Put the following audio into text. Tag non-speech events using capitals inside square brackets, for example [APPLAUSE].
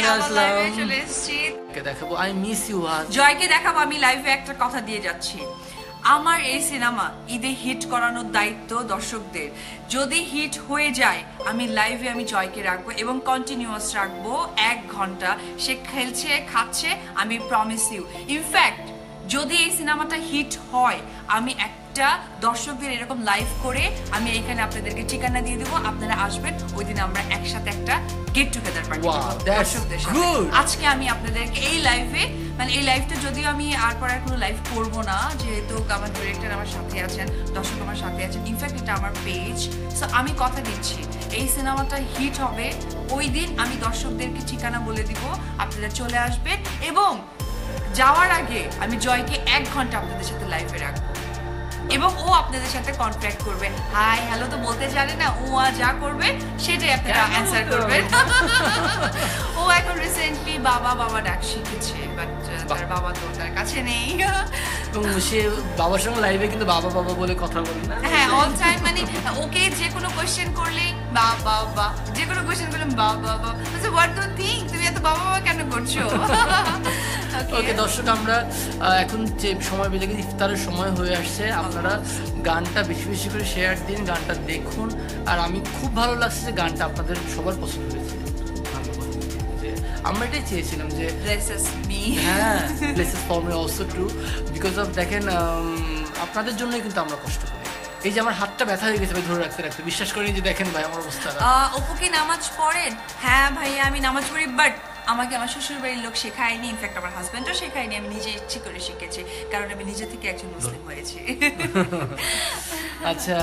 আবার আসলাম। চলে এসেছি। দেখাবো? আই মিস ইউ আজ। জয়কে দেখাবো আমি লাইভে একটা কথা দিয়ে যাচ্ছি। আমার এই সিনেমা ঈদে হিট করানোর দায়িত্ব দর্শকদের। যদি হিট হয়ে যায় আমি লাইভে আমি জয়কে রাখব এবং কন্টিনিউয়াস রাখব এক ঘণ্টা। সে খেলছে খাচ্ছে আমি প্রমিস ইউ ইনফ্যাক্ট যদি এই সিনেমাটা হিট হয় আমি একটা দর্শকদের এরকম লাইভ করে আমি এখানে আপনাদেরকে ঠিকানা দিয়ে দেবো। আপনারা আসবেন ওই দিন আমরা একসাথে একটা গেট টুগেদার পার্টি দর্শকদের সাথে। আজকে আমি আপনাদেরকে এই লাইভে মানে এই লাইভটা যদিও আমি আর পর আর কোনো লাইভ করব না যেহেতু আমার ডিরেক্টর আমার সাথে আছেন দর্শক আমার সাথে আছেন ইনফ্যাক্ট এটা আমার পেজ সো আমি কথা দিচ্ছি এই সিনেমাটা হিট হবে ওই দিন আমি দর্শকদেরকে ঠিকানা বলে দিব আপনারা চলে আসবেন এবং যাওয়ার আগে আমি জয়কে এক ঘণ্টা আপনাদের সাথে লাইভে রাখব। এবং ও আপনাদের সাথে কন্ট্যাক্ট করবে। হাই হ্যালো তো বলতে জানে না ও যা করবে সেটাই আপনারা অ্যান্সার করবেন। [LAUGHS] ও এখন রিসেন্টলি বাবা বাবা ডাক শিখেছে বাট তার বাবা তো তার কাছে নেই। [LAUGHS] এবং সে বাবার সঙ্গে লাইভে কিন্তু বাবা বাবা বলে কথা বলি না। হ্যাঁ অল টাইম মানে ওকে যে কোনো কোশ্চেন করলেই বা বাবা যে কোনো কোশ্চেন করলে বাবা বাবা হোয়াট ডু থিঙ্ক তুমি এত বাবা বাবা কেন করছ? [LAUGHS] ওকে দর্শক আমরা এখন যে সময় বেজে গেছে ইফতারের সময় হয়ে আসছে। আপনারা গানটা বেশি বেশি করে শেয়ার দিন গানটা দেখুন। আর আমি খুব ভালো লাগছে যে গানটা আপনাদের সবার পছন্দ হয়েছে। আমরা এটাই চেয়েছিলাম যে হ্যাঁ places for me also true because of দেখেন আপনাদের জন্যই কিন্তু আমরা কষ্ট করি। এই যে আমার হাতটা ব্যথা হয়ে গেছে ভাই ধরে রাখতে রাখতে বিশ্বাস করেন যে দেখেন ভাই আমার অবস্থা অপু কি নামাজ পড়েন? হ্যাঁ ভাইয়া আমি নামাজ পড়ি বাট আমাকে আমার শ্বশুর বাড়ির লোক শেখায়নি ইনফ্যাক্ট আমার হাজব্যান্ডও শেখায়নি আমি নিজে ইচ্ছে করে শিখেছি কারণ আমি নিজে থেকে একজন মুসলিম হয়েছি। [LAUGHS] আচ্ছা